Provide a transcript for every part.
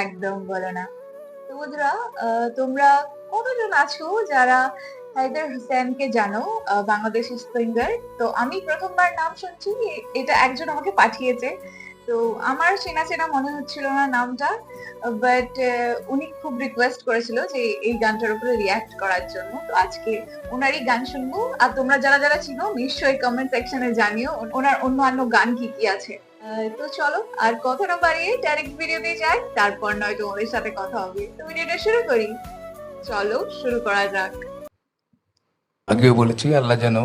একদম বলো না তো বন্ধুরা তোমরা কতজন আছো যারা হায়দার হোসেনকে জানো বাংলাদেশের সিঙ্গার তো আমি প্রথমবার নাম শুনছি এটা একজন আমাকে পাঠিয়েছে তো আমার চেনা চেনা মনে হচ্ছিল না নামটা বাট উনি খুব রিকোয়েস্ট করেছিল যে এই গানটার উপরে রিয়াক্ট করার জন্য। তো আজকে ওনারই গান শুনব। আর তোমরা যারা যারা চিনো, নিশ্চয়ই কমেন্ট সেকশনে জানিও ওনার অন্যান্য গান কি কি আছে। তো চলো, আর কথা না বাড়িয়ে ডাইরেক্ট ভিডিওতে যাই, তারপর নয় তোমাদের সাথে কথা হবে। তো ভিডিওটা শুরু করি। চলো, শুরু করা যাক। আগেও বলেছি, আল্লাহ যেন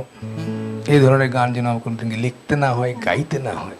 এই ধরনের গান যেন আমার কোনোদিন লিখতে না হয়, গাইতে না হয়।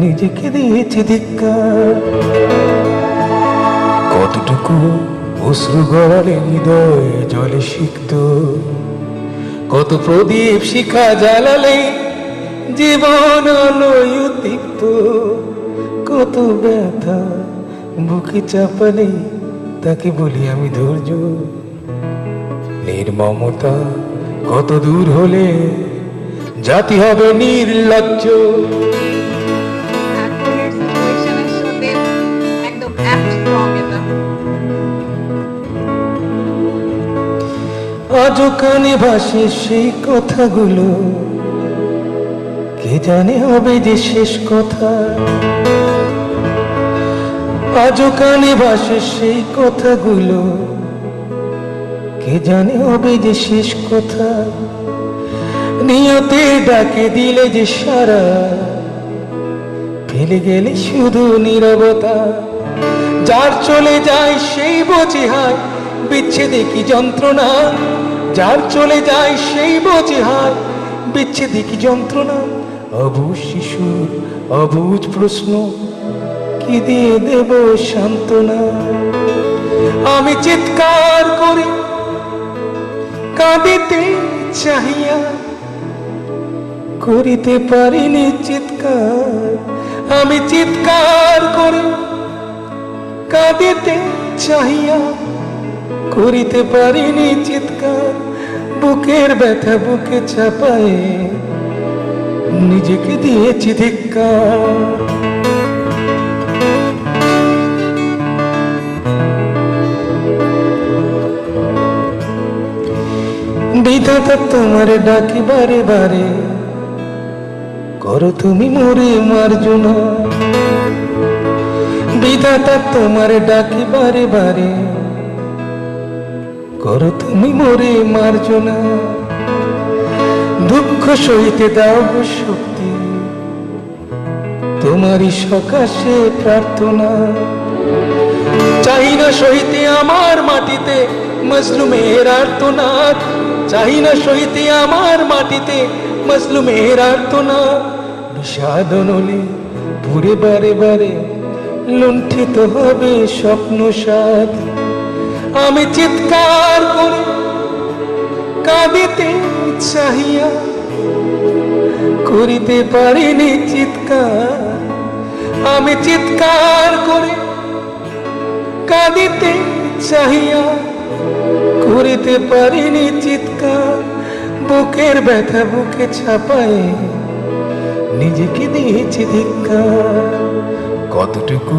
নিজেকে দিয়েছি কতটুকু অশ্রু গড়ালে হৃদয় জলে সিক্ত। কত প্রদীপ শিখা জ্বালালে জীবন উদ্দীপ্ত। কত ব্যথা বুকে চাপালে তাকে বলি আমি ধৈর্য। নির্মমতা কত দূর হলে জাতি হবে নির্লজ্জ। আজ কানে ভাসে সেই কথাগুলো। কে জানে হবে যে শেষ কথা? আজ কানে ভাসে সেই কথাগুলো। কে জানে হবে যে শেষ কথা? নিয়তে ডাকে দিলে যে সারা। ফেলে গেলে শুধু নীরবতা। যার চলে যায় সেই বোঝে হায়, বিচ্ছেদে কি যন্ত্রণা? যার চলে যায় সেই বোঝে হায় বিচ্ছেদে কি যন্ত্রণা অবুজ শিশুর অবুজ প্রশ্ন, কি দিয়ে দেব সান্ত্বনা? আমি চিৎকার করি, কাঁদিতে চাহিয়া, করিতে পারিনি চিৎকার। আমি চিৎকার করি, কাঁদিতে চাহিয়া করিতে পারিনি চিৎকার, বুকের ব্যথা বুকে চাপায়। নিজেকে দিয়েছি ধিক্কার। বিধাতা তোমার ডাকি বারে বারে, করো তুমি মোরে মার্জনা। বিধাতা তোমার ডাকি বারে বারে করো তুমি মোরে মার্জনা দুঃখ সইতে দাও শক্তি। তোমারই সকাশে প্রার্থনা। চাই না সইতে আমার মাটিতে মজলুমের আর্তনাদ চাই না সইতে আমার মাটিতে মজলুমের আর্তনাদ বিষাদ নলে পুরে বারে বারে লুণ্ঠিত হবে স্বপ্ন সাদ আমি চিৎকার করি কাঁদিতে চাহিয়া করিতে পারিনি চিৎকার। আমি চিৎকার করি কাঁদিতে চাহিয়া করিতে পারিনি চিৎকার। বুকের ব্যথা বুকে ছাপায় নিজেকে দিয়েছি ধিক্কার। কতটুকু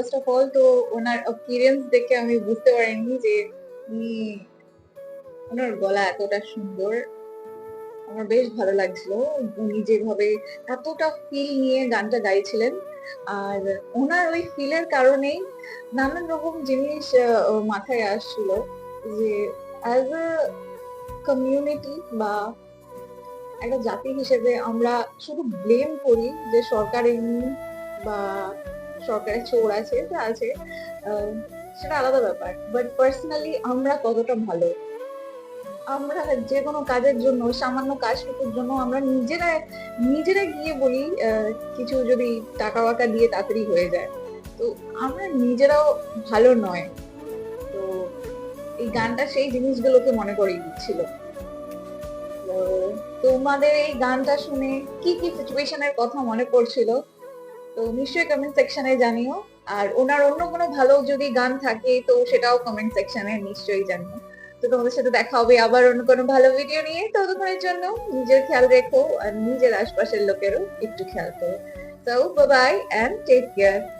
ফার্স্ট অফ অল তো ওনার অ্যাপিয়ারেন্স দেখে আমি বুঝতে পারিনি যে উনি, ওনার গলা এতটা সুন্দর। আমার বেশ ভালো লাগছিল। উনি যেভাবে এতটা ফিল নিয়ে গানটা গাইছিলেন। আর ওনার ওই ফিলের কারণেই নানান রকম জিনিস মাথায় আসছিল যে অ্যাজ আ কমিউনিটি বা একটা জাতি হিসেবে আমরা শুধু ব্লেম করি যে সরকার এমনি বা সরকারের চোর আছে, যা আছে সেটা আলাদা ব্যাপার। বাট পার্সোনালি আমরা কতটা ভালো? আমরা যে কোনো কাজের জন্য, সামান্য কাজটুকুর জন্য আমরা নিজেরা নিজেরা গিয়ে বলি কিছু যদি টাকা বাকা দিয়ে তাড়াতাড়ি হয়ে যায়। তো আমরা নিজেরাও ভালো নয়। তো এই গানটা সেই জিনিসগুলোকে মনে করিয়ে দিচ্ছিল। তোমাদের এই গানটা শুনে কি কি সিচুয়েশনের কথা মনে পড়ছিল? তো নিশ্চয়ই কমেন্ট সেকশনে জানিও। আর ওনার অন্য কোনো ভালো যদি গান থাকে, তো সেটাও কমেন্ট সেকশনে নিশ্চয়ই জানিও। তো তোমাদের সাথে দেখা হবে আবার অন্য কোনো ভালো ভিডিও নিয়ে ততক্ষণের জন্য নিজের খেয়াল রেখো আর নিজের আশপাশের লোকেরও একটু খেয়াল করো। তো বাই অ্যান্ড টেক care.